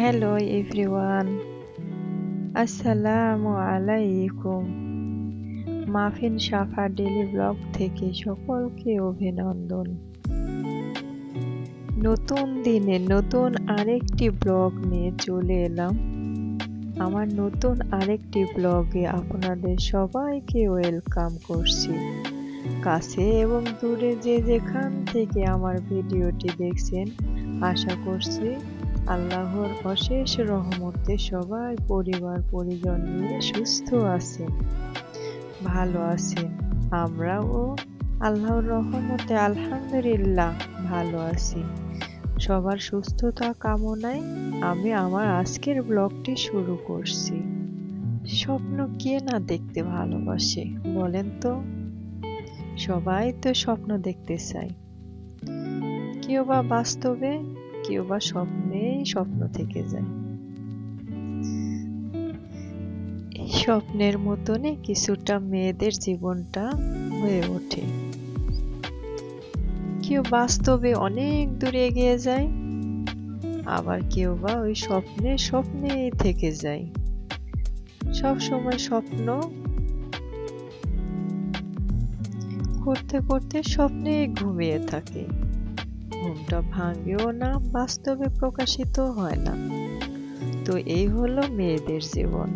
Hello everyone আসসালামু আলাইকুম muffin সাফা daily blog থেকে সকলকে অভিনন্দন। নতুন দিনে নতুন আরেকটি ব্লগ নিয়ে চলে এলাম। আমার নতুন আরেকটি ব্লগে আপনাদের সবাইকে ওয়েলকাম করছি। কাছে এবং দূরে যে যেখান থেকে আমার ভিডিওটি দেখছেন, আশা করছি আল্লাহর অশেষ রহমতে সবাই পরিবার, পরিজন নিয়ে সুস্থ আছে, ভালো আছেন আমরাও আল্লাহর রহমতে আলহামদুলিল্লাহ ভালো আছি। সবার সুস্থতা কামনায় আমি আমার আজকের ব্লগটি শুরু করছি। স্বপ্ন কে না দেখতে ভালোবাসে, বলেন তো? সবাই তো স্বপ্ন দেখতে চায়। কেউ বা বাস্তবে কেউ বা স্বপ্নেই স্বপ্ন থেকে যায়। স্বপ্নের মতনই কিছুটা মেয়েদের জীবনটা হয়ে ওঠে। কেউ বাস্তবে অনেক দূরে এগিয়ে যায়, আবার কেউ বা ওই স্বপ্নে স্বপ্নে থেকে যায়। সব সময় স্বপ্ন করতে করতে স্বপ্নে ঘুমিয়ে থাকে। ঘুমটা ভাঙেও না, বাস্তবে প্রকাশিত হয় না। তো এই হলো মেয়েদের জীবন।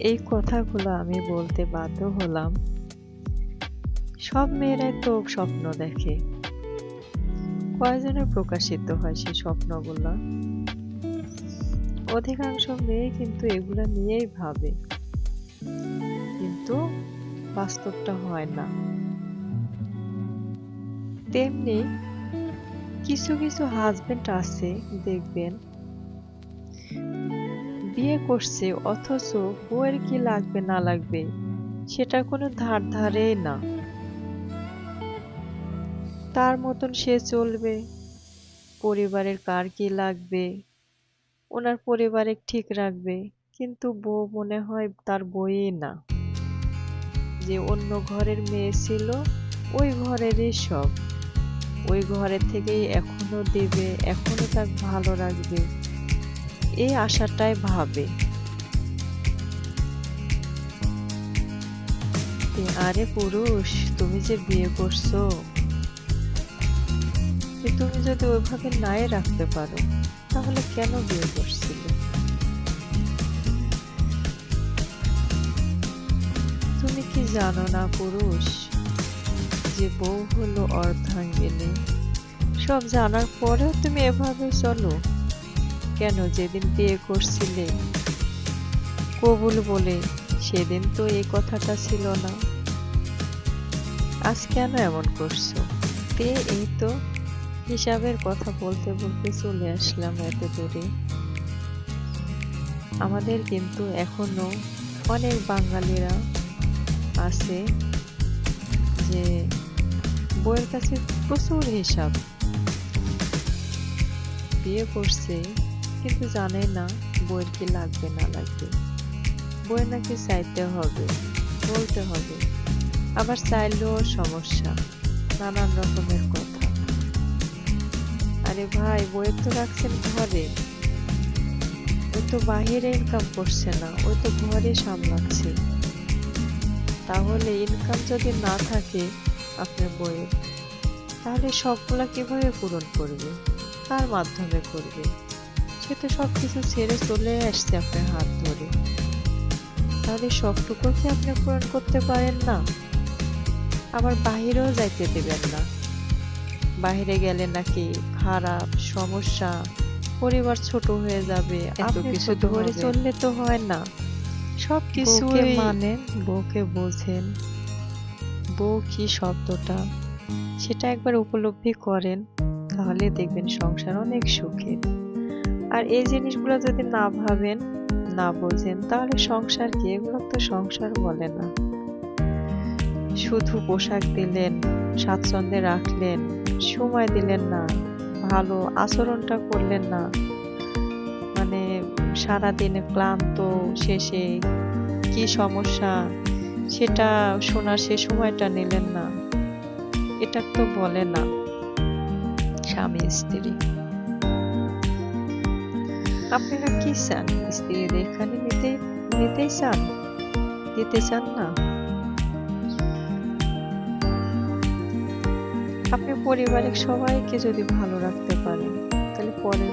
এই কথাগুলো আমি বলতে বাধ্য হলাম। সব মেয়েরাই তো স্বপ্ন দেখে। কয়জনের প্রকাশিত হয় সেই স্বপ্নগুলো? অধিকাংশ মেয়ে কিন্তু এগুলা নিয়েই ভাবে। কিন্তু বাস্তবটা হয় না। তেমনি কিছু কিছু হাজবেন্ড আছে, দেখবেন। বিয়ে করছে, অথচ বউয়ের কি লাগবে, না লাগবে সেটা কোনো ধার ধারেই না। তার মতন সে চলবে, পরিবারের কার কি লাগবে, ওনার পরিবারে ঠিক রাখবে, কিন্তু বউ মনে হয় তার বইই না। যে অন্য ঘরের মেয়ে ছিল, ওই ঘরেরই সব। ওই ঘরের থেকেই এখনও দেবে, এখনও তাকে ভালো রাখবে। এই আশাটাই ভাবে। আরে পুরুষ, তুমি যে বিয়ে করছ তুমি যদি ওইভাবে নাই রাখতে পারো, তাহলে কেন বিয়ে করছিলে? তুমি কি জানো না পুরুষ? যে বউ হলো অর্ধাঙ্গিনী সব জানার পরেও তুমি এভাবে চলো। কেন যেদিন বিয়ে করছিলে? কবুল বলে সেদিন তো এই কথাটা ছিল না। আজ কেন এমন করছ? তে এই তো হিসাবের কথা বলতে বলতে চলে আসলাম এত দূরে। আমাদের কিন্তু এখনও অনেক বাঙালিরা আছে যে বইয়ের কাছে প্রচুর হিসাব। বিয়ে করছে, কিন্তু জানে না বইয়ের কি লাগবে, না লাগবে। বই নাকি চাইতে হবে, বলতে হবে। আবার চাইলেও সমস্যা, নানান রকমের কথা। আরে ভাই, বইয়ের তো রাখছেন ঘরে। ওই তো বাহিরে ইনকাম করছে না, ওই তো ঘরে সামলাচ্ছে। তাহলে ইনকাম যদি না থাকে আপনার বইয়ের তাহলে সবগুলা কীভাবে পূরণ করবে? কার মাধ্যমে করবে? সে তো সব কিছু ছেড়ে চলে আসছে আপনার হাত ধরে। তাহলে সবটুকু কি আপনি পূরণ করতে পারেন না? আবার বাহিরেও যাইতে দেবেন না। বাহিরে গেলে নাকি খারাপ সমস্যা পরিবার ছোট হয়ে যাবে এত কিছু ধরে চললে তো হয় না। সব কিছু মানেন বউকে বোঝেন। বউ কি শব্দটা। সেটা একবার উপলব্ধি করেন, তাহলে দেখবেন সংসার অনেক সুখের। আর এই জিনিসগুলো যদি না ভাবেন, না বোঝেন, তাহলে সংসার কি এগুলো তো সংসার বলে না। শুধু পোশাক দিলেন, স্বাচ্ছন্দ্যে রাখলেন, সময় দিলেন না, ভালো আচরণটা করলেন না। মানে সারাদিনে ক্লান্ত, শেষে কি সমস্যা সেটা শোনার সে সময়টা নিলেন না। এটা তো বলে না স্বামী, স্ত্রী। আপনারা কি চান? স্ত্রীর এখানে নিতে নিতে চান? দিতে চান না? আপনি পরিবারের সবাইকে যদি ভালো রাখতে পারেন, তাহলে পরের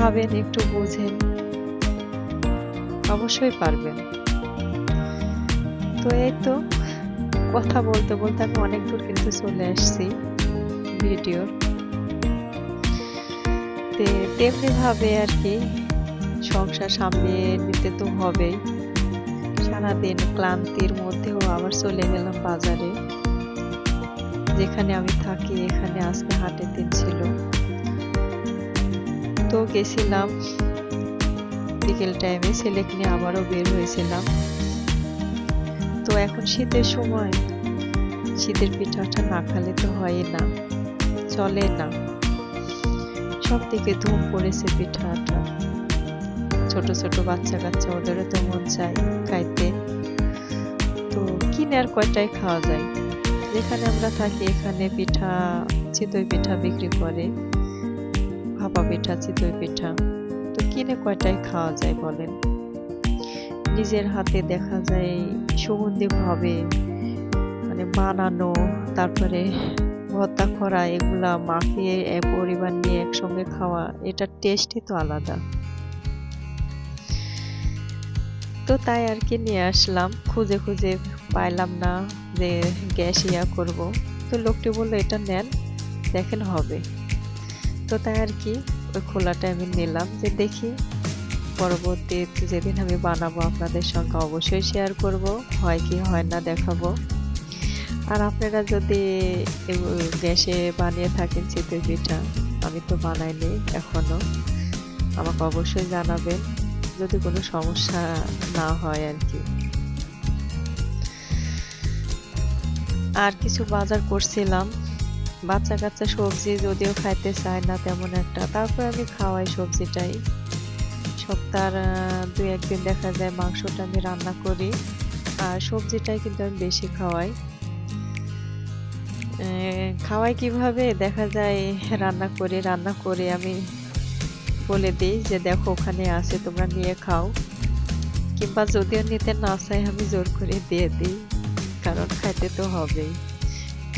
ভাবেন, একটু বুঝেন। অবশ্যই পারবেন। তো এই তো কথা বলতে বলতে আমি অনেক দূর কিন্তু চলে আসছি ভিডিওর। তেমনি ভাবে আর কি সংসার সামনে নিতে তো হবেই। সারাদিন ক্লান্তির মধ্যেও আবার চলে গেলাম বাজারে। যেখানে আমি থাকি, এখানে আজকে হাটের দিন ছিল। তো গেছিলাম। বিকেল টাইমে ছেলেকে নিয়ে আবারও বের হয়েছিলাম। তো এখন শীতের সময়, শীতের পিঠাটা না খালে তো হয় না, চলে না। সব দিকে ধুম পড়েছে পিঠাটা। ছোট ছোট বাচ্চা কাচ্চা ওদেরও তো মন চায় খাইতে। তো কিনে আর কয়টাই খাওয়া যায়? যেখানে আমরা থাকি এখানে পিঠা, চিতই পিঠা বিক্রি করে। পিঠা, চিতই পিঠা। তো কিনে কয়টাই খাওয়া যায় বলেন? নিজের হাতে দেখা যায় সুগন্ধি ভাবে মানে বানানো, তারপরে ভর্তা করা এগুলা মাখিয়ে পরিবার নিয়ে একসঙ্গে খাওয়া এটার টেস্টই তো আলাদা। তো তাই আর কি নিয়ে আসলাম। খুঁজে খুঁজে পাইলাম না যে গ্যাস ইয়া করব। তো লোকটি বলল, এটা নেন, দেখেন হবে। তো তাই আর কি, ওই খোলাটা আমি নিলাম যে দেখি পরবর্তী যেদিন আমি বানাবো আপনাদের সঙ্গে অবশ্যই শেয়ার করব, হয় কি হয় না দেখাবো। আর আপনারা যদি গ্যাসে বানিয়ে থাকেন চিতই পিঠা, আমি তো বানাইনি এখনও আমাকে অবশ্যই জানাবেন যদি কোনো সমস্যা না হয় আর কি। আর কিছু বাজার করছিলাম বাচ্চা কাচ্চা সবজি যদিও খাইতে চায় না তেমন একটা। তারপর আমি খাওয়াই সবজিটাই। সপ্তাহ দুই একদিন দেখা যায় মাংসটা আমি রান্না করি। আর সবজিটাই কিন্তু আমি বেশি খাওয়াই। খাওয়াই কীভাবে? দেখা যায় রান্না করে রান্না করে আমি বলে দিই যে, দেখো, ওখানে আছে, তোমরা নিয়ে খাও। কিংবা যদিও নিতে না চাই আমি জোর করে দিয়ে দিই। কারণ খাইতে তো হবেই।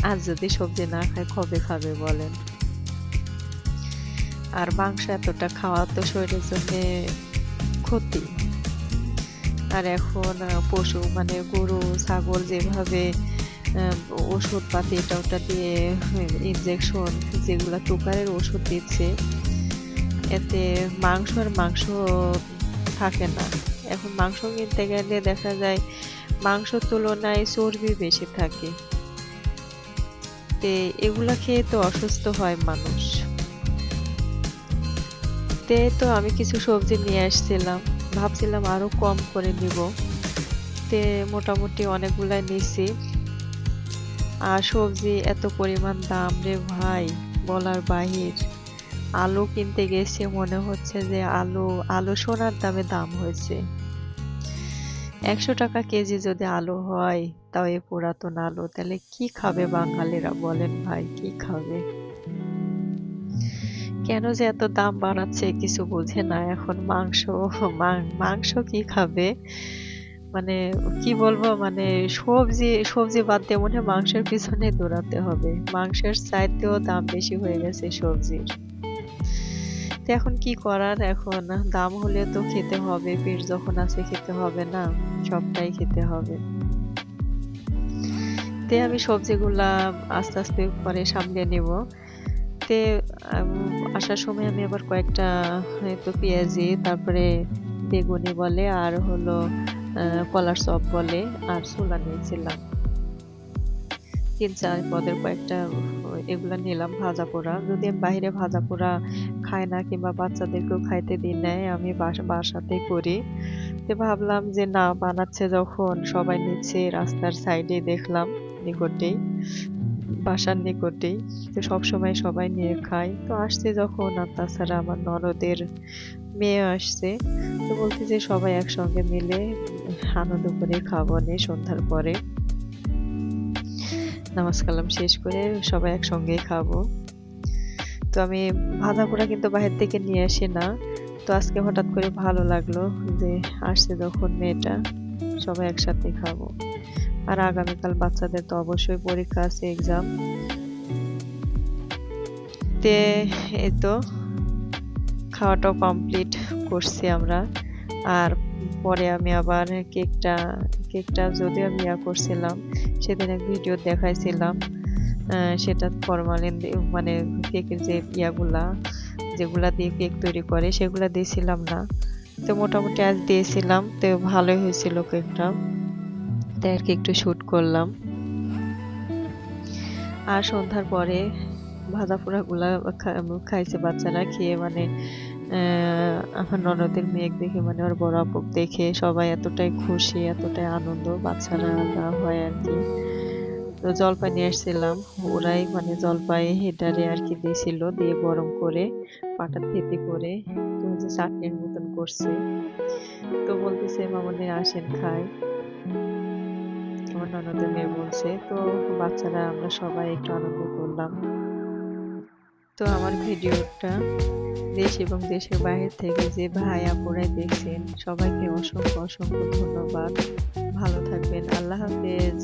আর যদি সবজি না খায়, কবে খাবে বলেন? আর মাংস এতটা খাওয়া তো শরীরের জন্য ক্ষতি। আর এখন পশু মানে গরু, ছাগল যেভাবে ওষুধ পাতি এটা ওটা দিয়ে ইনজেকশন যেগুলা তুকারের ওষুধ দিচ্ছে, এতে মাংস আর মাংস থাকে না। এখন মাংস কিনতে গেলে দেখা যায়, মাংসর তুলনায় চর্বি বেশি থাকে। তে এগুলা খেয়ে তো অসুস্থ হয় মানুষ। তে তো আমি কিছু সবজি নিয়ে আসছিলাম, ভাবছিলাম আরও কম করে নিব। তে মোটামুটি অনেকগুলাই নিছি। আর সবজি এত পরিমাণ দাম রে ভাই, বলার বাহির। আলু কিনতে গেছে, মনে হচ্ছে যে আলু আলু সোনার দামে দাম হয়েছে। একশো টাকা কেজি যদি আলু হয় তাও এ পুরাতন আলু তাহলে কি খাবে বাঙালিরা বলেন ভাই কি খাবে? কেন যে এত দাম বাড়াচ্ছে কিছু বুঝে না এখন মাংস মাংস কি খাবে? মানে কি বলব মানে সবজি সবজি বাদ দিয়ে মনে হয় মাংসের পিছনে দৌড়াতে হবে। মাংসের চাইতেও দাম বেশি হয়ে গেছে সবজির। তো এখন কি করার? এখন দাম হলে তো খেতে হবে, পেট যখন আছে খেতে হবে না, সবটাই খেতে হবে। তে আমি সবজিগুলা আস্তে আস্তে পরে সামলে নেব। তে আসার সময় আমি আবার কয়েকটা তো পেঁয়াজি, তারপরে বেগুনি বলে, আর হলো কলার চপ বলে, আর ছোলা নিয়েছিলাম। তিন চার পদের কয়েকটা, এগুলা নিলাম ভাজা পোড়া। যদি আমি বাইরে ভাজা পোড়া খাই না কিংবা বাচ্চাদেরকেও খাইতে দিই নাই, আমি বাসা, বাসাতেই করি তো ভাবলাম যে না, বানাচ্ছে যখন, সবাই নিচ্ছে রাস্তার সাইডে দেখলাম নিকটেই, বাসার নিকটেই, তো সবসময় সবাই নিয়ে খায়। তো আসছে যখন, আর তাছাড়া আমার ননদের মেয়ে আসছে, তো বলতে যে সবাই একসঙ্গে মিলে আনন্দ করে খাব নে সন্ধ্যার পরে। নামাজ কালাম শেষ করে সবাই একসঙ্গেই খাব। তো আমি ভাজা পোড়া কিন্তু বাহির থেকে নিয়ে আসি না। তো আজকে হঠাৎ করে ভালো লাগল যে আসছে যখন মেয়েটা, সবাই একসাথে খাব। আর আগামীকাল বাচ্চাদের তো অবশ্যই পরীক্ষা আছে এক্সাম তে এই তো খাওয়াটাও কমপ্লিট করছি আমরা। আর পরে আমি আবার কেকটা কেকটা যদিও আমি ইয়া করছিলাম, সেদিন এক ভিডিও দেখাইছিলাম। সেটা ফরমালিন মানে কেকের যে ইয়াগুলা, যেগুলা দিয়ে কেক তৈরি করে, সেগুলা দিয়েছিলাম না। তো মোটামুটি আজ দিয়েছিলাম, তো ভালোই হয়েছিল কেকটা তাই আর কি একটু শ্যুট করলাম। আর সন্ধ্যার পরে ভাজা পোড়াগুলা খাইছে বাচ্চারা, খেয়ে মানে আমার ননদের মেঘ দেখে মানে ওর বড় আপু দেখে সবাই এতটাই খুশি, এতটাই আনন্দ বাচ্চারা হয় আর কি। তো জলপাই নিয়ে এসেছিলাম ওরাই মানে জলপাই হেডারে আর কি দিয়েছিল, দিয়ে গরম করে পাটা থেতে করে তো হচ্ছে চাটনির মতন করছে। তো বলতেছে মামনি আসেন, খাই। আমার ননদের মেয়ে বলছে, তো বাচ্চারা আমরা সবাই একটু আনন্দ করলাম। তো আমার ভিডিওটা দেশ এবং দেশের বাইরে থেকে যে ভাই আপুরাই দেখছেন, সবাইকে অসংখ্য অসংখ্য ধন্যবাদ। ভালো থাকবেন, আল্লাহ হাফেজ।